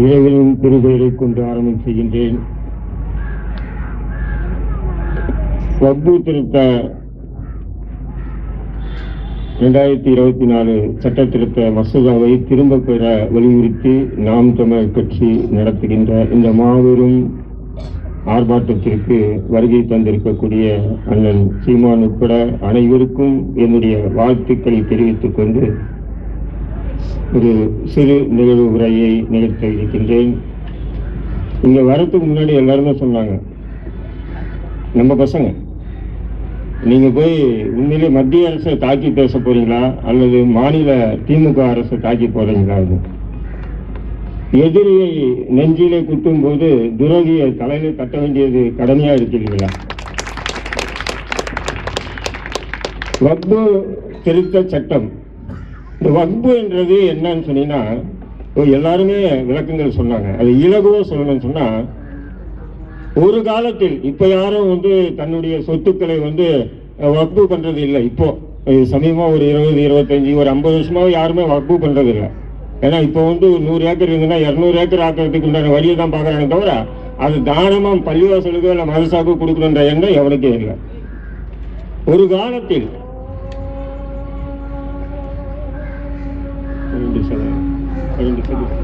இறைவனின் பெருபெயரை கொண்டு ஆரம்பம் செய்கின்றேன். வக்பு திருத்த இரண்டாயிரத்தி இருபத்தி நாலு சட்ட திருத்த மசோதாவை திரும்ப பெற வலியுறுத்தி நாம் தமிழர் கட்சி நடத்துகின்ற இந்த மாபெரும் ஆர்ப்பாட்டத்திற்கு வருகை தந்திருக்கக்கூடிய அண்ணன் சீமான் உட்பட அனைவருக்கும் என்னுடைய வாழ்த்துக்களை தெரிவித்துக் கொண்டு ஒரு சிறு நிகழ்வு உரையை நிகழ்த்த இருக்கின்றேன். இங்கே வரத்துக்கு முன்னாடி எல்லாருமே சொன்னாங்க. நம்ம பசங்க நீங்க போய் உண்மையிலே மத்திய அரசை தாக்கி பேச போறீங்களா? அல்லது மாநில திமுக அரசை தாக்கி போறீங்களா? எதிரியை நெஞ்சிலே குத்தும் போது துரோகியை தலையில கட்ட வேண்டியது கடமையா இருக்கு இல்லைங்களா வக்பு திருத்த சட்டம் இந்த வக்பு என்றது என்னன்னு சொன்னீங்கன்னா எல்லாருமே விளக்கங்கள் சொன்னாங்க. அது இலகுவோ சொல்லணும்னு சொன்னா ஒரு காலத்தில் இப்போ யாரும் வந்து தன்னுடைய சொத்துக்களை வந்து வக்பு பண்றது இல்லை. இப்போ இது சமீபமா ஒரு இருபது இருபத்தஞ்சி ஒரு ஐம்பது வருஷமாக யாருமே வக்பு பண்றது இல்லை. ஏன்னா இப்போ வந்து நூறு ஏக்கர் இருந்ததுன்னா இரநூறு ஏக்கர் ஆக்கிறதுக்கு உண்டான வழியை தான் பார்க்குறாங்க தவிர அது தானமாக பள்ளிவாசலுக்கு இல்லை மதசாக்கு கொடுக்கணுன்ற எண்ணம் எவனுக்கே இல்லை. ஒரு காலத்தில் ரெண்டு செகண்ட் ரெண்டு செகண்ட்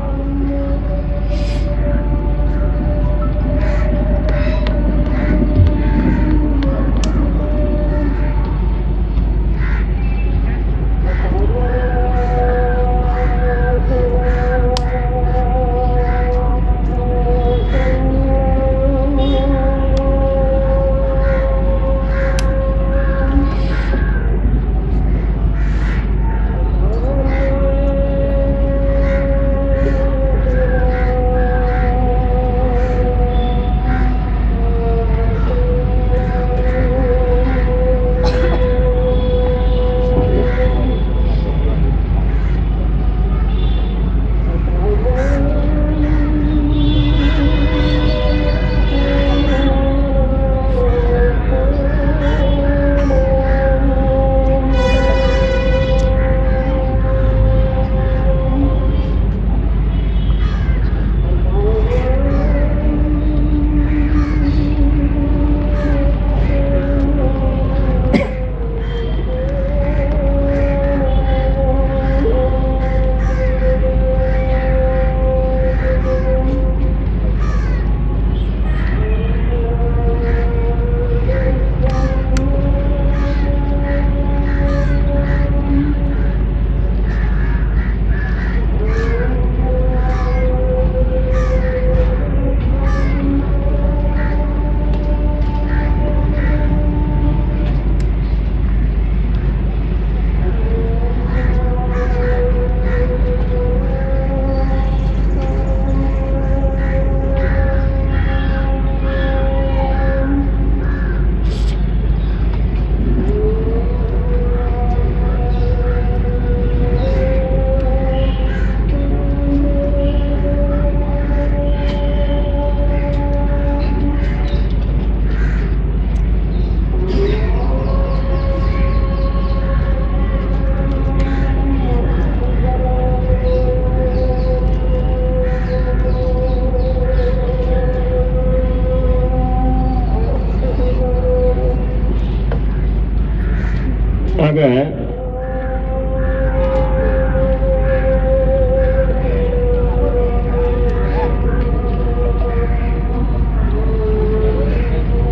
ஆக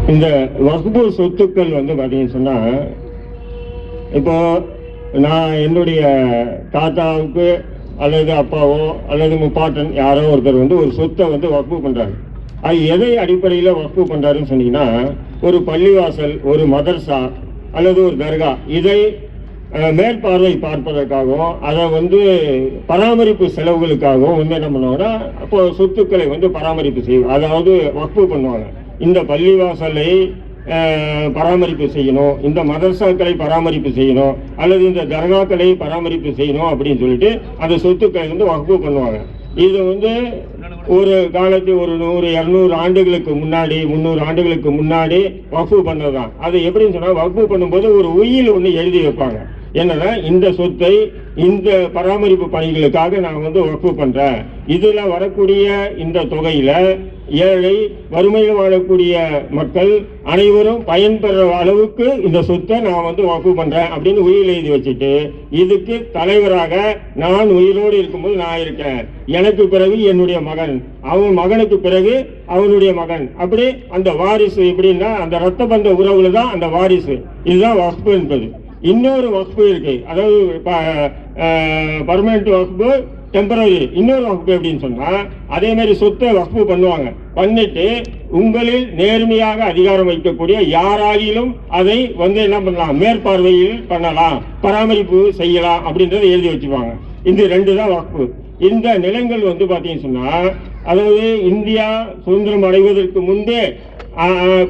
இந்த வகுப்பு சொத்துக்கள் வந்து பார்த்தீங்கன்னு சொன்னால் இப்போ நான் என்னுடைய தாத்தாவுக்கு அல்லது அப்பாவோ அல்லது முப்பாட்டன் யாரோ ஒருத்தர் வந்து ஒரு சொத்தை வந்து வகுப்பு பண்ணுறாரு அது எதை அடிப்படையில் வகுப்பு பண்ணுறாருன்னு சொன்னீங்கன்னா ஒரு பள்ளிவாசல் ஒரு மதர்சா அல்லது ஒரு தர்கா. இதை மேற்பார்வை பார்ப்பதற்காகவும் அதை வந்து பராமரிப்பு செலவுகளுக்காகவும் வந்து என்ன பண்ணுவாங்கன்னா அப்போ சொத்துக்களை வந்து பராமரிப்பு செய்யும். அதாவது வக்ஃபு பண்ணுவாங்க. இந்த பள்ளிவாசலை பராமரிப்பு செய்யணும். இந்த மதரசாக்களை பராமரிப்பு செய்யணும். அல்லது இந்த தர்காக்களை பராமரிப்பு செய்யணும் அப்படின்னு சொல்லிட்டு அந்த சொத்துக்களை வந்து வகுப்பு பண்ணுவாங்க. இது வந்து ஒரு காலத்தில் ஒரு நூறு இரநூறு ஆண்டுகளுக்கு முன்னாடி முந்நூறு ஆண்டுகளுக்கு முன்னாடி வகுப்பு பண்ணதுதான். அது எப்படின்னு சொன்னால் வகுப்பு பண்ணும்போது ஒரு உயில் ஒன்று எழுதி வைப்பாங்க. என்னன்னா இந்த சொத்தை இந்த பராமரிப்பு பணிகளுக்காக நான் வந்து வஃபு பண்ணுறேன் இதில் வரக்கூடிய இந்த தொகையில் ஏழை வறுமையில் வாழக்கூடிய மக்கள் அனைவரும் பயன்பெற அளவுக்கு இந்த சொத்தை நான் வந்து வகுப்பு பண்றேன் அப்படின்னு உயிர் எழுதி வச்சுட்டு இதுக்கு தலைவராக நான் உயிரோடு இருக்கும்போது நான் இருக்கேன். எனக்கு பிறகு என்னுடைய மகன். அவன் மகனுக்கு பிறகு அவனுடைய மகன். அப்படி அந்த வாரிசு எப்படின்னா அந்த ரத்த பந்த உறவுல தான் அந்த வாரிசு. இதுதான் வக்ஃபு என்பது. இன்னொரு வகுப்பு இருக்கு. அதாவது பர்மனெண்ட் வகுப்பு டெம்பரரி இன்னொரு வகுப்பு எப்படின்னு சொன்னால் அதே மாதிரி சொத்தை வகுப்பு பண்ணுவாங்க. பண்ணிட்டு உங்களில் நேர்மையாக அதிகாரம் வைக்கக்கூடிய யாராகிலும் அதை வந்து என்ன பண்ணலாம் மேற்பார்வையில் பண்ணலாம் பராமரிப்பு செய்யலாம் அப்படின்றத எழுதி வச்சுப்பாங்க இந்த ரெண்டு தான் வகுப்பு. இந்த நிலங்கள் வந்து பார்த்தீங்கன்னு சொன்னால் அதாவது இந்தியா சுதந்திரம் அடைவதற்கு முன்பே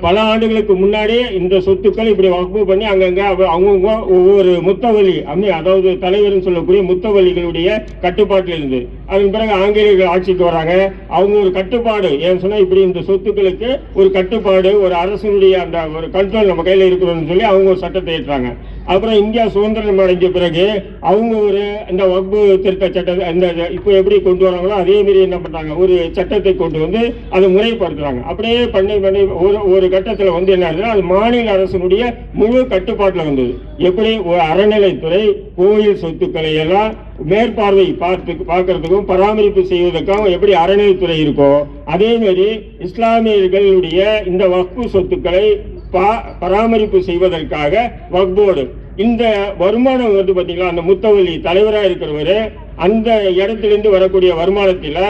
பல ஆண்டுகளுக்கு முன்னாடியே இந்த சொத்துக்கள் இப்படி வகுப்பு பண்ணி அங்கங்க அவங்கவுங்க ஒவ்வொரு முத்தவலி அம்மி அதாவது தலைவர்னு சொல்லக்கூடிய முத்தவலிகளுடைய கட்டுப்பாட்டில் இருந்து. அதன் பிறகு ஆங்கிலேயர்கள் ஆட்சிக்கு வராங்க. அவங்க ஒரு கட்டுப்பாடு. ஏன்னு சொன்னா இப்படி இந்த சொத்துக்களுக்கு ஒரு கட்டுப்பாடு ஒரு அரசனுடைய அந்த ஒரு கண்ட்ரோல் நம்ம கையில இருக்கிறோம்னு சொல்லி அவங்க ஒரு சட்டத்தை ஏற்றாங்க. அப்புறம் இந்தியா சுதந்திரம் அடைஞ்ச பிறகு அவங்க ஒரு இந்த வகுப்பு திருத்த சட்டத்தை அந்த இப்போ எப்படி கொண்டு வராங்களோ அதே மாதிரி என்ன பண்ணுறாங்க ஒரு சட்டத்தை கொண்டு வந்து அதை முறைப்படுத்துறாங்க. அப்படியே பண்ணி பண்ணி ஒரு ஒரு கட்டத்தில் வந்து என்ன ஆகுதுன்னா அது மாநில அரசினுடைய முழு கட்டுப்பாட்டில் வந்தது. எப்படி? ஒரு அறநிலைத்துறை கோயில் சொத்துக்களை எல்லாம் மேற்பார்வை பார்த்து பார்க்கறதுக்கும் பராமரிப்பு செய்வதற்காகவும் எப்படி அறநிலைத்துறை இருக்கோ அதே மாதிரி இஸ்லாமியர்களுடைய இந்த வக்பு சொத்துக்களை பா- பராமரிப்பு செய்வதற்காக வக்போர்டு. இந்த வருமானம் வந்து பார்த்தீங்களா அந்த முத்தவல்லி தலைவராக இருக்கிறவர் அந்த இடத்துலேருந்து வரக்கூடிய வருமானத்தில்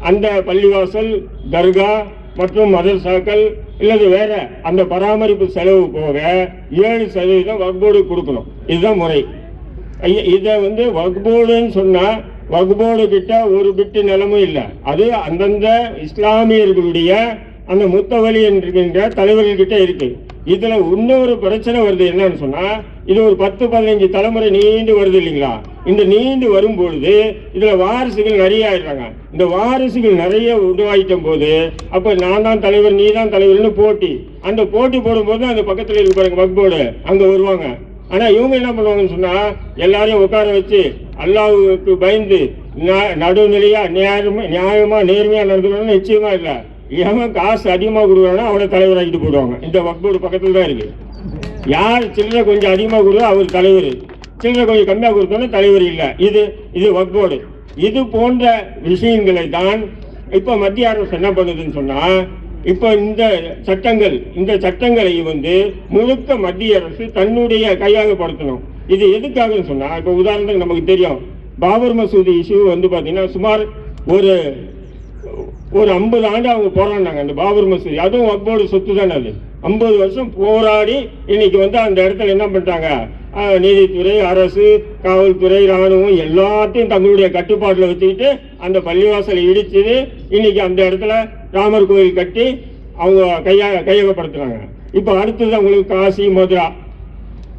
அந்த பள்ளிவாசல் தர்கா மற்றும் மதரசாக்கள் இல்லது வேற அந்த பராமரிப்பு செலவு போக ஏழு சதவீதம் வக்போர்டு கொடுக்கணும். இதுதான் முறை. இதை வந்து வக்போர்டுன்னு சொன்னால் வக்போர்டு கிட்ட ஒரு பிட்டு நிலமும் இல்லை. அது அந்தந்த இஸ்லாமியர்களுடைய அந்த முத்தவலி என்கின்ற தலைவர்கள்கிட்ட இருக்கு. இதுல இன்னொரு பிரச்சனை வருது என்னன்னு சொன்னா இது ஒரு பத்து பதினஞ்சு தலைமுறை நீண்டு வருது இல்லைங்களா? இந்த நீண்டு வரும்பொழுது இதுல வாரிசுகள் நிறைய ஆயிடுறாங்க. இந்த வாரிசுகள் நிறைய உருவாகிட்ட போது அப்ப நான் தான் தலைவர் நீ தான் தலைவர்னு போட்டி. அந்த போட்டி போடும்போது அந்த பக்கத்துல இருக்கு பாருங்க அங்க வருவாங்க. ஆனா இவங்க என்ன பண்ணுவாங்கன்னு சொன்னா எல்லாரையும் உட்கார வச்சு அல்லாவுக்கு பயந்து ந- நடுநிலையா நியாயமா நியாயமா நேர்மையா நடந்துக்கணும்னு நிச்சயமா இல்லை. எவன் காசு அதிகமாக கொடுக்குறானோ அவனை தலைவராக்கிட்டு போடுவாங்க இந்த வக்போர்டு பக்கத்தில் தான் இருக்கு. யார் சில்லறை கொஞ்சம் அதிகமாக கொடுக்கோ அவர் தலைவர். சில்லறை கொஞ்சம் கம்மியாக கொடுத்தோன்னா தலைவர் இல்லை. இது இது வக்போர்டு இது போன்ற விஷயங்களை தான் இப்போ மத்திய அரசு என்ன பண்ணுதுன்னு சொன்னால் இப்போ இந்த சட்டங்கள் இந்த சட்டங்களை வந்து முழுக்க மத்திய அரசு தன்னுடைய கையாகப்படுத்தணும். இது எதுக்காகன்னு சொன்னால் இப்போ உதாரணத்துக்கு நமக்கு தெரியும். பாபர் மசூதி இஷ்யூ வந்து பார்த்தீங்கன்னா சுமார் ஒரு ஒரு ஐம்பது ஆண்டு அவங்க போராடினாங்க. அந்த பாபர் மசூதி. அதுவும் வக்போர்டு சொத்து தானே அது. ஐம்பது வருஷம் போராடி இன்னைக்கு வந்து அந்த இடத்துல என்ன பண்ணிட்டாங்க? நீதித்துறை அரசு காவல்துறை ராணுவம் எல்லாத்தையும் தங்களுடைய கட்டுப்பாட்டில் வச்சுக்கிட்டு அந்த பள்ளிவாசலை இடிச்சது. இன்னைக்கு அந்த இடத்துல ராமர் கோயில் கட்டி அவங்க கையா கையகப்படுத்துறாங்க. இப்போ அடுத்தது அவங்களுக்கு காசி மதுரா.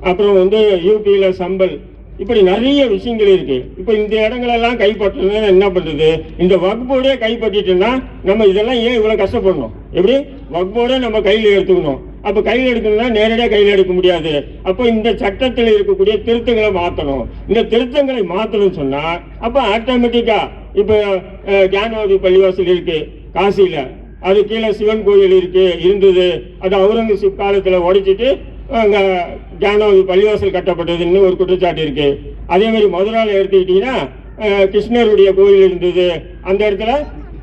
அப்புறம் வந்து யூபியில் சம்பல். இப்படி நிறைய விஷயங்கள் இருக்கு. இப்போ இந்த இடங்களெல்லாம் கைப்பற்றணும் என்ன பண்ணுறது இந்த வகுப்போடே கைப்பற்றிட்டுன்னா நம்ம இதெல்லாம் ஏன் இவ்வளோ கஷ்டப்படணும் எப்படி? வக்போர்டே நம்ம கையில் எடுத்துக்கணும். அப்போ கையில் எடுக்கணும்னா நேரடியாக கையில் எடுக்க முடியாது. அப்போ இந்த சட்டத்தில் இருக்கக்கூடிய திருத்தங்களை மாற்றணும் இந்த திருத்தங்களை மாற்றணும்னு சொன்னால் அப்போ ஆட்டோமேட்டிக்காக இப்போ அஹ், ஞானவாதி பள்ளிவாசல் இருக்கு காசியில். அது கீழே சிவன் கோயில் இருக்கு இருந்தது. அது அவுரங்கசீப் காலத்தில் உடைச்சிட்டு அங்க பள்ளிவாசல் கட்டப்பட்டதுன்னு ஒரு குற்றச்சாட்டு இருக்கு. அதே மாதிரி மதுராவில் எடுத்துக்கிட்டீங்கன்னா கிருஷ்ணருடைய கோயில் இருந்தது. அந்த இடத்துல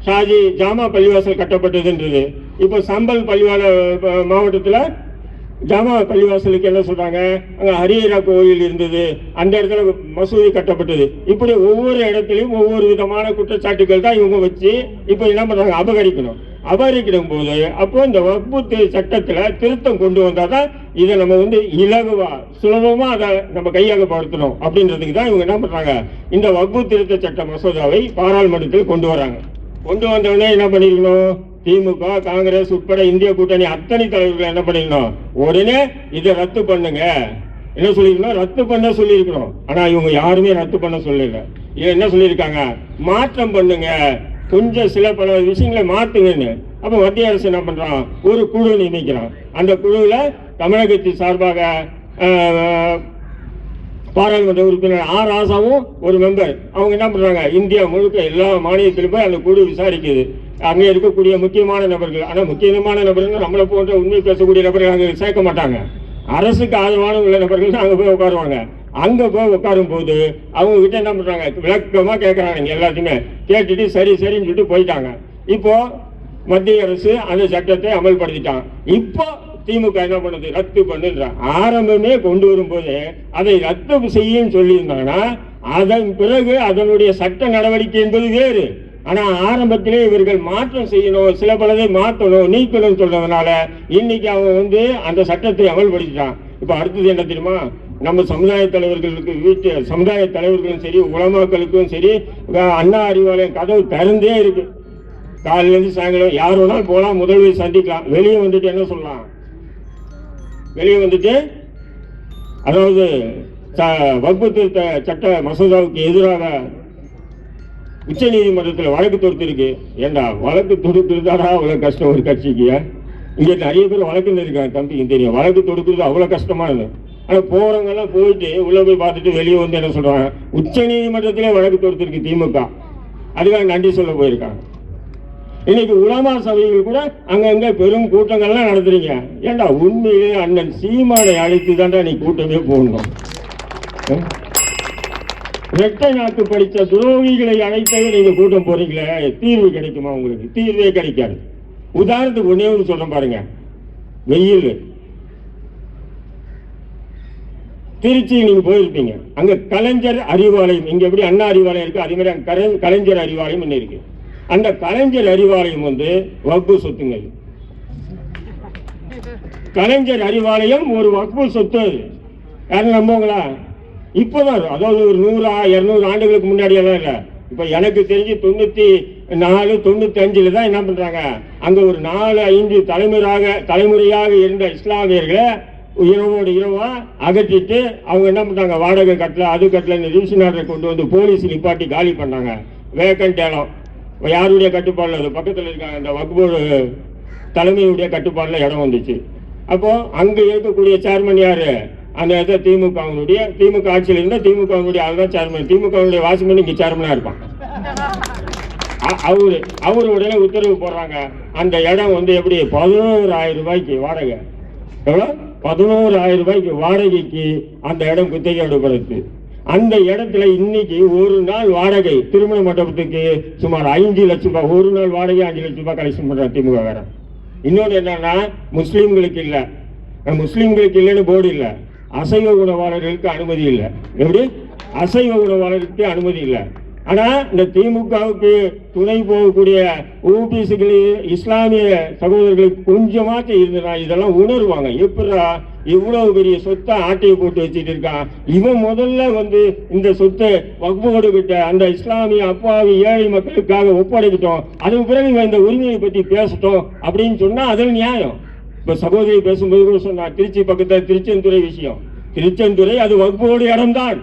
ஷாஜி ஜாமா பள்ளிவாசல் கட்டப்பட்டதுன்றது. இப்போ சம்பல் பள்ளிவால மாவட்டத்தில் ஜாமா பள்ளிவாசலுக்கு என்ன சொல்றாங்க? அங்க ஹரியரா கோயில் இருந்தது. அந்த இடத்துல மசூதி கட்டப்பட்டது. இப்படி ஒவ்வொரு இடத்துலயும் ஒவ்வொரு விதமான குற்றச்சாட்டுகள் தான் இவங்க வச்சு இப்போ என்ன பண்றாங்க? அபகரிக்கணும். அபகரிக்கிடும் போது அப்போ இந்த வகுப்பு சட்டத்தில் சட்டத்துல திருத்தம் கொண்டு வந்தாதான் இதை நம்ம வந்து இலகுவா சுலபமா அதை நம்ம கையாக படுத்தணும் அப்படின்றதுக்கு தான் இவங்க என்ன பண்றாங்க? இந்த வகுப்பு திருத்த சட்ட மசோதாவை பாராளுமன்றத்தில் கொண்டு வராங்க. கொண்டு வந்தவொடனே என்ன பண்ணிருக்கணும்? திமுக காங்கிரஸ் உட்பட இந்திய கூட்டணி அத்தனை தலைவர்கள் என்ன பண்ணிருக்கணும் உடனே இதை ரத்து பண்ணுங்க. என்ன சொல்லிருக்கணும் ரத்து பண்ண சொல்லியிருக்கணும் ஆனா இவங்க யாருமே ரத்து பண்ண சொல்லல. இது என்ன சொல்லியிருக்காங்க? மாற்றம் பண்ணுங்க. கொஞ்சம் சில பல விஷயங்களை மாற்றுங்கன்னு. அப்ப மத்திய அரசு என்ன பண்றான்? ஒரு குழு நியமிக்கிறான். அந்த குழுவில் தமிழகத்தின் சார்பாக பாராளுமன்ற உறுப்பினர் ஆர் ராசாவும் ஒரு மெம்பர் அவங்க என்ன பண்ணுறாங்க இந்தியா முழுக்க எல்லா மாநிலத்திலும் போய் அந்த குழு விசாரிக்குது. அங்கே இருக்கக்கூடிய முக்கியமான நபர்கள். ஆனால் முக்கியமான நபர்கள் நம்மளை போன்ற உண்மை பேசக்கூடிய நபர்கள் அங்கே சேர்க்க மாட்டாங்க. அரசுக்கு ஆதரவான உள்ள நபர்கள் அங்கே போய் உட்காருவாங்க. அங்கே போய் உட்காரும் போது அவங்க கிட்ட என்ன பண்ணுறாங்க விளக்கமாக கேட்குறாங்க எல்லாத்தையுமே. கேட்டுட்டு சரி சரின்னு சொல்லிட்டு போயிட்டாங்க. இப்போ மத்திய அரசு அந்த சட்டத்தை அமல்படுத்திட்டான் இப்போ திமுக என்ன பண்ணுது? ரத்து பண்ணுன்ற ஆரம்பமே கொண்டு வரும்போது அதை ரத்து செய்யும் சொல்லியிருந்தாங்கன்னா அதன் பிறகு அதனுடைய சட்ட நடவடிக்கை என்பது வேறு. ஆனா ஆரம்பத்திலே இவர்கள் மாற்றம் செய்யணும் சில பலதை மாற்றணும் நீக்கணும் சொல்றதுனால இன்னைக்கு அவன் வந்து அந்த சட்டத்தை அமல்படுத்திட்டான். இப்ப அடுத்தது என்ன தெரியுமா? நம்ம சமுதாய தலைவர்களுக்கு வீட்டு சமுதாய தலைவர்களும் சரி உலமாக்களுக்கும் சரி அண்ணா அறிவாலயம் கதவு திறந்தே இருக்கு. காலையிலேருந்து சாயங்காலம் யார் வேணாலும் போகலாம் முதல்வர் சந்திக்கலாம். வெளியே வந்துட்டு என்ன சொல்லலாம்? வெளியே வந்துட்டு அதாவது ச- வகுப்பு திருத்த சட்ட மசோதாவுக்கு எதிராக உச்ச நீதிமன்றத்தில் வழக்கு தொடுத்திருக்கு. ஏண்டா வழக்கு தொடுக்கிறதாடா அவ்வளோ கஷ்டம் ஒரு கட்சிக்கு இங்கே நிறைய பேர் வழக்குன்னு இருக்காங்க தம்பிக்கு தெரியும். வழக்கு தொடுக்கிறது அவ்வளோ கஷ்டமானது. ஆனால் போகிறவங்கெல்லாம் எல்லாம் போயிட்டு உள்ளே போய் பார்த்துட்டு வெளியே வந்து என்ன சொல்கிறாங்க உச்ச நீதிமன்றத்திலே வழக்கு தொடுத்திருக்கு திமுக. அதுக்காக நன்றி சொல்ல போயிருக்காங்க. இன்னைக்கு உலமா சபைகள் கூட அங்கங்க பெரும் கூட்டங்கள்லாம் நடத்துறீங்க. ஏண்டா உண்மையிலே அண்ணன் சீமானை அழைத்து தாண்டா நீ கூட்டமே போடணும்? ரெட்டை நாட்டு படித்த துரோகிகளை அழைத்தே நீங்க கூட்டம் போறீங்களே தீர்வு கிடைக்குமா உங்களுக்கு? தீர்வே கிடைக்காது. உதாரணத்துக்கு ஒன்னே ஒன்று சொல்றேன் பாருங்க. வெயில். திருச்சி நீங்க போயிருப்பீங்க. அங்க கலைஞர் அறிவாலயம் இங்க எப்படி அண்ணா அறிவாலயம் இருக்கு அதே மாதிரி அங்க கலை- கலைஞர் அறிவாலயம் ஒண்ணு இருக்கு. அந்த கலைஞர் அறிவாலயம் வந்து வக்பு சொத்துங்க கலைஞர் அறிவாலயம் ஒரு வக்பு சொத்து அது. யாரும் நம்புவாங்களா? இப்போதான் அதாவது ஒரு நூறா இரநூறு ஆண்டுகளுக்கு முன்னாடியே தான் இல்லை. இப்போ எனக்கு தெரிஞ்சு தொண்ணூத்தி நாலு தொண்ணூத்தி அஞ்சுல தான் என்ன பண்றாங்க? அங்க ஒரு நாலு ஐந்து தலைமுறையாக தலைமுறையாக இருந்த இஸ்லாமியர்களை இரவோடு இரவா அகற்றிட்டு அவங்க என்ன பண்ணுறாங்க வாடகை கட்டல அது கட்டல ரிவிஷன் ஆர்டர் கொண்டு வந்து போலீஸ் நிப்பாட்டி காலி பண்ணாங்க. வேக்கண்ட் இடம். யாருடைய கட்டுப்பாடில் அது? பக்கத்தில் இருக்க அந்த வக்போர்டு தலைமையுடைய கட்டுப்பாடில் இடம் வந்துச்சு. அப்போது அங்கே இருக்கக்கூடிய சேர்மன் யார்? அந்த இடத்துல திமுகவினுடைய திமுக ஆட்சியில் இருந்தால் திமுகவினுடைய ஆள் தான் சேர்மன் திமுகவினுடைய வாசிமன் இங்கே சேர்மனாக இருப்பான். அ- அவரு அவர் உடனே உத்தரவு போடுறாங்க. அந்த இடம் வந்து எப்படி? பதினோராயிரம் ரூபாய்க்கு வாடகை. எவ்வளோ? பதினோராயிரம் ரூபாய்க்கு வாடகைக்கு அந்த இடம் குத்தகை எடுக்கிறது அந்த இடத்துல இன்னைக்கு ஒரு நாள் வாடகை திருமண மண்டபத்துக்கு சுமார் ஐந்து லட்சம் ரூபாய் ஒரு நாள் வாடகை அஞ்சு லட்சம் ரூபாய் கலெக்ஷன் பண்ற திமுக வேற. இன்னொன்று என்னன்னா முஸ்லீம்களுக்கு இல்லை. முஸ்லீம்களுக்கு இல்லைன்னு போர்டு இல்லை. அசைவ உணவாளர்களுக்கு அனுமதி இல்லை. எப்படி? அசைவ உணவாளர்களுக்கு அனுமதி இல்லை. ஆனா இந்த திமுகவுக்கு துணை போகக்கூடிய ஓபிசிகள் இஸ்லாமிய சகோதரர்களுக்கு கொஞ்சமாச்சும் இருந்தனா இதெல்லாம் உணர்வாங்க. எப்படா இவ்வளவு பெரிய சொத்தை ஆட்டையை போட்டு வச்சுட்டு இருக்கான்? இவன் முதல்ல வந்து இந்த சொத்தை வகுப்போடு விட்ட அந்த இஸ்லாமிய அப்பாவி ஏழை மக்களுக்காக ஒப்படைக்கிட்டோம். அதுக்கு பிறகு இவன் இந்த உரிமையை பத்தி பேசட்டும் அப்படின்னு சொன்னா அதில் நியாயம். இப்ப சகோதரி பேசும்போது கூட சொன்னா திருச்சி பக்கத்துல திருச்செந்துறை விஷயம். திருச்செந்துறை அது வகுப்போடு இடம்தான்.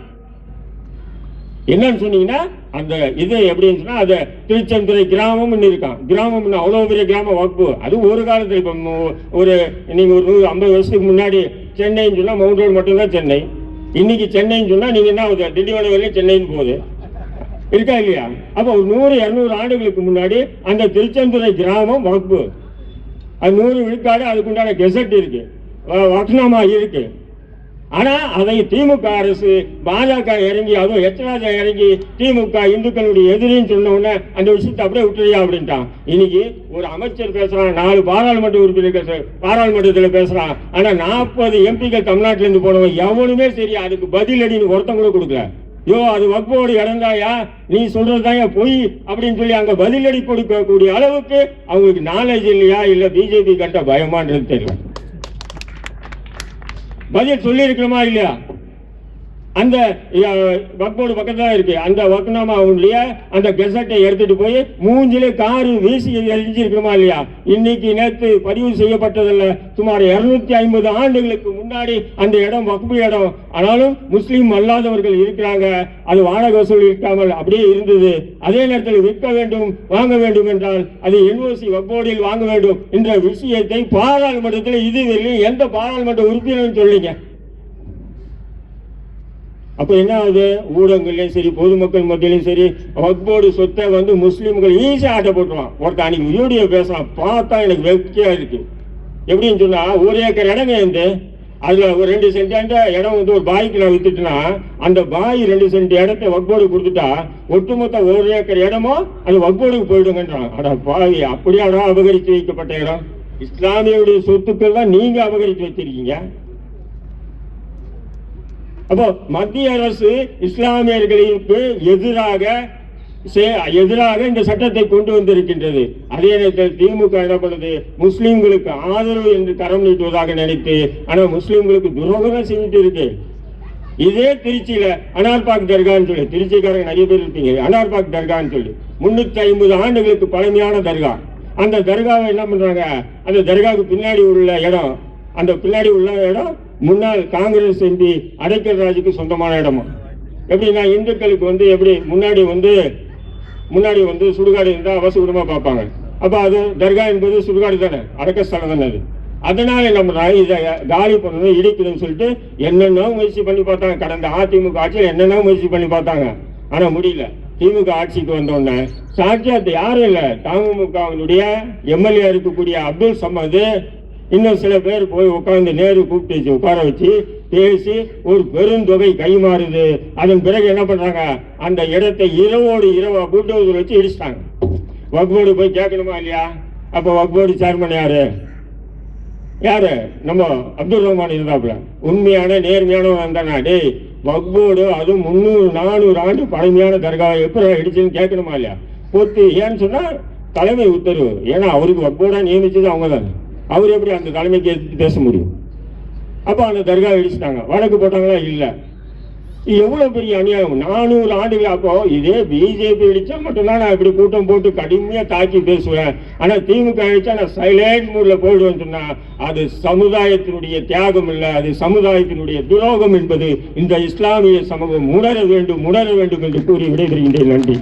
என்னன்னு சொன்னீங்கன்னா அந்த இது எப்படின்னு சொன்னா அது திருச்செந்துறை கிராமம்னு இருக்கான். கிராமம்னு அவ்வளவு பெரிய கிராம வகுப்பு அது ஒரு காலத்துல இப்ப ஒரு நீங்க ஒரு நூறு ஐம்பது வருஷத்துக்கு முன்னாடி சென்னைன்னு சொன்னா மவுண்ட் ரோடு மட்டும்தான் சென்னை. இன்னைக்கு சென்னைன்னு சொன்னா நீங்க என்ன ஆகுது? திண்டிவனம் வரையும் சென்னைன்னு போகுது. இருக்கா இல்லையா? அப்ப ஒரு நூறு இருநூறு ஆண்டுகளுக்கு முன்னாடி அந்த திருச்செந்துறை கிராமம் வகுப்பு அது நூறு விழுக்காடு அதுக்குண்டான கெசட் இருக்கு. வ- வக்னாமா இருக்கு. ஆனா அதை திமுக அரசு பாஜக இறங்கி அதுவும் எச்சராஜா இறங்கி திமுக இந்துக்களுடைய எதிரின்னு சொன்ன உடனே அந்த விஷயத்தை அப்படியே விட்டுறியா அப்படின்ட்டான். இன்னைக்கு ஒரு அமைச்சர் பேசுறான் நாலு பாராளுமன்ற உறுப்பினர் பாராளுமன்றத்தில் பேசுறான். ஆனா நாற்பது எம்பிக்கள் தமிழ்நாட்டில இருந்து போனவன் எவனுமே சரி அதுக்கு பதிலடின்னு ஒருத்தம் கூட கொடுக்கல. யோ அது வக்போடு இறந்தாயா? நீ சொல்றதுதாயா பொய் அப்படின்னு சொல்லி அங்க பதிலடி கொடுக்கக்கூடிய அளவுக்கு அவங்களுக்கு நாலேஜ் இல்லையா? இல்ல பிஜேபி கண்ட பயமான்றது தெரியல. பதில் சொல்லியிருக்கணுமா இல்லையா? அந்த வக்கோடு பக்கத்துல இருக்கு. அந்த வக்னாமாவுடைய அந்த கெசட்டை எடுத்துட்டு போய் மூஞ்சிலே காரு வீசி எரிஞ்சிருக்கணுமா இல்லையா? இன்னைக்கு நேற்று பதிவு செய்யப்பட்டதில்ல. சுமார் இருநூத்தி ஐம்பது ஆண்டுகளுக்கு முன்னாடி அந்த இடம் வக்பு இடம். ஆனாலும் முஸ்லீம் அல்லாதவர்கள் இருக்கிறாங்க. அது வாடகை வசூல் இருக்காமல் அப்படியே இருந்தது. அதே நேரத்தில் விற்க வேண்டும் வாங்க வேண்டும் என்றால் அது என்ஓசி வக்போர்டில் வாங்க வேண்டும் என்ற விஷயத்தை பாராளுமன்றத்தில் இதுவரையும் எந்த பாராளுமன்ற உறுப்பினரும் சொல்லிங்க அப்போ என்ன ஆகுது? ஊடகங்கள்லையும் சரி பொதுமக்கள் மத்தியிலையும் சரி வக்போர்டு சொத்தை வந்து முஸ்லீம்கள் ஈஸியாக ஆட்ட போட்டுருவான். ஒருத்தன் அன்னைக்கு வீடியோ பேசலாம் பார்த்தா எனக்கு வெக்கையா இருக்கு. எப்படின்னு சொன்னா ஒரு ஏக்கர் இடங்க இருந்து அதுல ஒரு ரெண்டு சென்ட் இடம் வந்து ஒரு பாய்க்கு நான் வித்துட்டுனா அந்த பாய் ரெண்டு சென்ட் இடத்த வக்போர்டு கொடுத்துட்டா ஒட்டுமொத்த ஒரு ஏக்கர் இடமோ அது வக்போர்டுக்கு போயிடுங்கன்றான். அட பாவி அப்படியாடா அபகரித்து வைக்கப்பட்ட இடம்? இஸ்லாமியுடைய சொத்துக்கள் தான் நீங்க அபகரித்து வச்சிருக்கீங்க அப்போ மத்திய அரசு இஸ்லாமியர்களுக்கு எதிராக சே- எதிராக இந்த சட்டத்தை கொண்டு வந்திருக்கின்றது. அதே நேரத்தில் திமுக என்ன பண்ணுது? முஸ்லிம்களுக்கு ஆதரவு என்று கரம் நீட்டுவதாக நினைத்து ஆனால் முஸ்லிம்களுக்கு துரோகம் செஞ்சுட்டு இருக்கு. இதே திருச்சியில அனார்பாக் தர்கான்னு சொல்லி திருச்சிக்காரங்க நிறைய பேர் இருப்பீங்க. அனார்பாக் தர்கான்னு சொல்லி முன்னூத்தி ஐம்பது ஆண்டுகளுக்கு பழமையான தர்கா. அந்த தர்காவை என்ன பண்றாங்க? அந்த தர்காவுக்கு பின்னாடி உள்ள இடம் அந்த பின்னாடி உள்ள இடம் முன்னாள் காங்கிரஸ் எம்பி அடைக்கல் ராஜுக்கு சொந்தமான இடமா? எப்படின்னா இந்துக்களுக்கு வந்து எப்படி முன்னாடி வந்து முன்னாடி வந்து சுடுகாடு இருந்தால் அவசகுடமாக பார்ப்பாங்க. அப்போ அது தர்கா என்பது சுடுகாடு தானே அடக்க ஸ்தலம் தானே அது. அதனால நம்ம இதை காலி பண்ணணும் இடிக்கணும்னு சொல்லிட்டு என்னென்ன முயற்சி பண்ணி பார்த்தாங்க. கடந்த அதிமுக ஆட்சியில் என்னென்ன முயற்சி பண்ணி பார்த்தாங்க. ஆனால் முடியல. திமுக ஆட்சிக்கு வந்தோடனே சாட்சியாத்து யாரும் இல்லை. தமுகவினுடைய எம்எல்ஏ இருக்கக்கூடிய அப்துல் சமது இன்னும் சில பேர் போய் உட்காந்து நேரு கூப்பிட்டு வச்சு உட்கார வச்சு பேசி ஒரு பெருந்தொகை கைமாறுது. அதன் பிறகு என்ன பண்றாங்க? அந்த இடத்தை இரவோடு இரவா புல்டோசர் வச்சு இடிச்சிட்டாங்க. வக்போர்டு போய் கேட்கணுமா இல்லையா? அப்போ வக்போர்டு சேர்மன் யாரு? யாரு? நம்ம அப்துல் ரஹ்மான் இருந்தாப்புல. உண்மையான நேர்மையானவன் தானே டேய் வக்போர்டு அதுவும் முந்நூறு நானூறு ஆண்டு பழமையான தர்காவை எப்படி இடிச்சுன்னு கேட்கணுமா இல்லையா? பொத்து ஏன்னு சொன்னா தலைமை உத்தரவு. ஏன்னா அவருக்கு வக்போர்டா நியமிச்சது அவங்க தான் அவர் எப்படி அந்த தலைமைக்கு பேச முடியும்? அப்போ அந்த தர்கா இடிச்சிட்டாங்க. வழக்கு போட்டாங்களா? இல்லை. எவ்வளோ பெரிய அநியாயம்? நானூறு ஆண்டுகள் அப்போ இதே பிஜேபி அடித்தா மட்டும்தான் நான் இப்படி கூட்டம் போட்டு கடுமையாக தாக்கி பேசுவேன். ஆனால் திமுக அடித்தா நான் சைலண்ட் மூடில் போயிடுவேன் சொன்னால் அது சமுதாயத்தினுடைய தியாகம் இல்லை. அது சமுதாயத்தினுடைய துரோகம் என்பது இந்த இஸ்லாமிய சமூகம் உணர வேண்டும் உணர வேண்டும் என்று கூறி விடைபெறுகின்றேன். நன்றி.